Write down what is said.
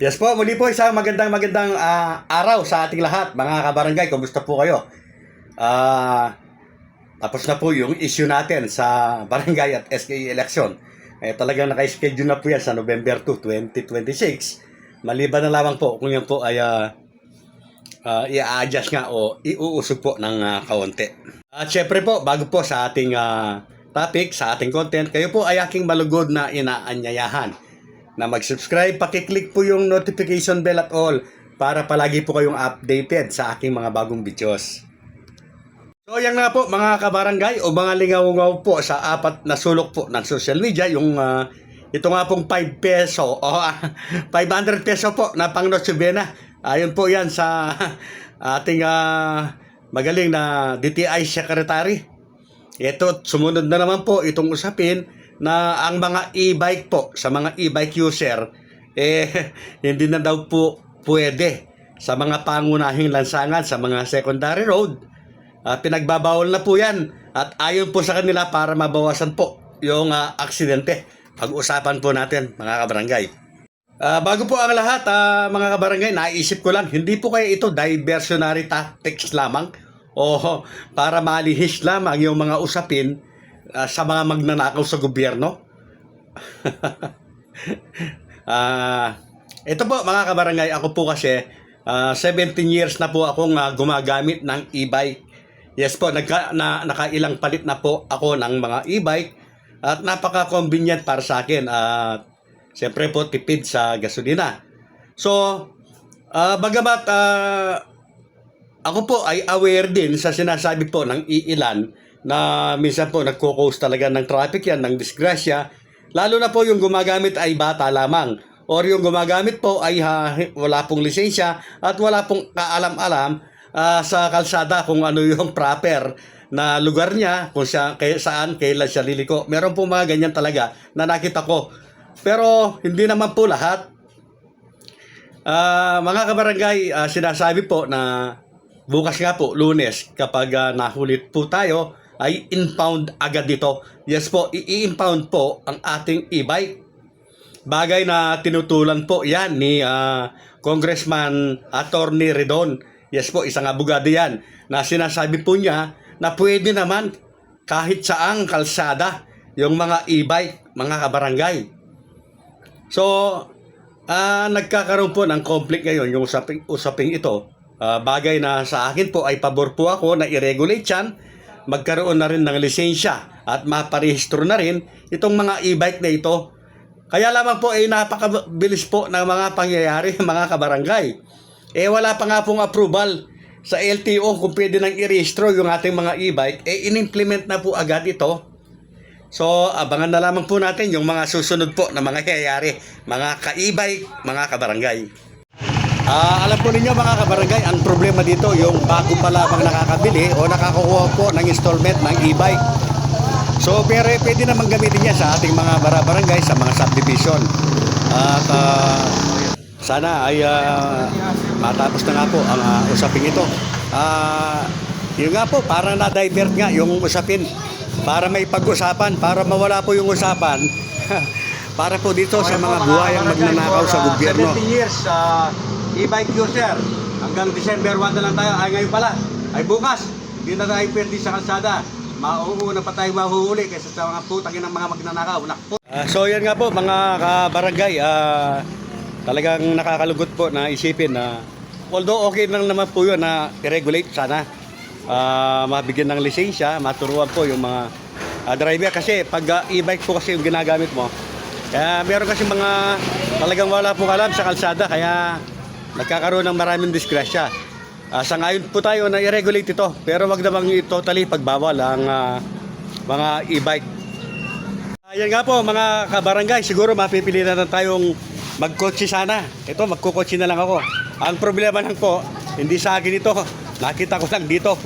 Yes po, muli po isang magandang magandang ah, araw sa ating lahat, mga kabarangay. Kumusta po kayo? Ah, tapos na po yung issue natin sa barangay at SKE election. Eh, talagang naka-schedule na po yan sa November 2, 2026. Maliban na lamang po kung yan po ay ah, ah, i-adjust nga o iuusog po ng ah, kaunti. At syempre po, bago po sa ating ah, topic, sa ating content, kayo po ay aking malugod na inaanyayahan na mag-subscribe, pakiclick po yung notification bell at all para palagi po kayong updated sa aking mga bagong videos. So yan nga po mga kabarangay o mga lingaw-ngaw po sa apat na sulok po ng social media, yung ah, ito nga pong 5 peso o ah, 500 peso po na pang Noche Buena. Ayon po yan sa ating ah, magaling na DTI Secretary. Ito, sumunod na naman po itong usapin na ang mga e-bike po, sa mga e-bike user, eh, hindi na daw po pwede sa mga pangunahing lansangan sa mga secondary road. Ah, pinagbabawal na po yan. At ayon po sa kanila para mabawasan po yung ah, aksidente. Pag-usapan po natin, mga kabarangay. Ah, bago po ang lahat, ah, mga kabarangay, naisip ko lang, hindi po kaya ito diversionary tactics lamang o para malihis lamang yung mga usapin ah, sa mga magnanakaw sa gobyerno. Ah, ito po mga kabarangay, ako po kasi ah, 17 years na po akong ah, gumagamit ng e-bike. Yes po, nagka, na, nakailang palit na po ako ng mga e-bike at napaka-convenient para sa akin at siyempre po tipid sa gasolina. So, ah, bagamat ah, ako po ay aware din sa sinasabi po ng iilan na minsan po nagko-cause talaga ng traffic yan, ng disgrasya. Lalo na po yung gumagamit ay bata lamang or yung gumagamit po ay ha, wala pong lisensya at wala pong kaalam-alam ah, sa kalsada kung ano yung proper na lugar niya, kung siya, kay, saan, kailan siya liliko. Meron po mga ganyan talaga na nakita ko. Pero hindi naman po lahat. Ah, mga kabarangay, ah, sinasabi po na bukas nga po, lunes, kapag ah, nahulit po tayo, ay impound agad dito. Yes po, i-impound po ang ating e-bike. Bagay na tinutulan po yan ni ah, Congressman Attorney Redon. Yes po, isang abogado yan. Na sinasabi po niya na pwede naman kahit saang kalsada yung mga e-bike, mga kabarangay. So, ah nagkakaroon po ng conflict ngayon yung usaping, usaping ito. Ah, bagay na sa akin po ay pabor po ako na i-regulate yan, magkaroon na rin ng lisensya at maparehistro na rin itong mga e-bike na ito. Kaya lamang po ay napakabilis po ng mga pangyayari mga kabarangay. Eh wala pa nga pong approval sa LTO kung pwede nang i-rehistro yung ating mga e-bike, eh in-implement na po agad ito. So, abangan na lamang po natin yung mga susunod po na mga kayayari, mga ka-e-bike, mga kabarangay. Ah, alam po ninyo mga kabarangay, ang problema dito yung bago pa lamang nakakabili o nakakuha po ng installment ng e-bike. So, pero eh, pwede naman gamitin niya sa ating mga barabarangay, sa mga subdivision. At ah, sana ay ah, matapos na nga po ang ah, usaping ito. Ah, yun nga po, para na-divert nga yung usapin. Para may pag-usapan, para mawala po yung usapan. para po dito sa mga buhayang magnanakaw sa gobyerno. 17 years, uh, e-bike user. Hanggang December 1 na lang tayo. Ay ngayon pala, ay bukas. Hindi na tayo pwede sa kalsada. Mauuna pa tayo mahuhuli kaysa sa mga putangin ng mga magnanakaw. Nakpo. so yan nga po mga kabarangay. ah, talagang nakakalungkot po na isipin na although okay lang naman po yun na i-regulate sana. Ah, mabigyan ng lisensya, maturuan po yung mga ah, driver kasi pag ah, e-bike po kasi yung ginagamit mo. Kaya meron kasi mga talagang wala pong alam sa kalsada kaya nagkakaroon ng maraming disgrasya. Ah, sa ngayon po tayo na i-regulate ito pero wag namang totally pagbawal ang ah, mga e-bike. Ayan nga po mga kabarangay, siguro mapipilitan na tayong magkotse sana. Ito, magkukotse na lang ako. Ang problema lang po, hindi sa akin ito. Nakita ko lang dito.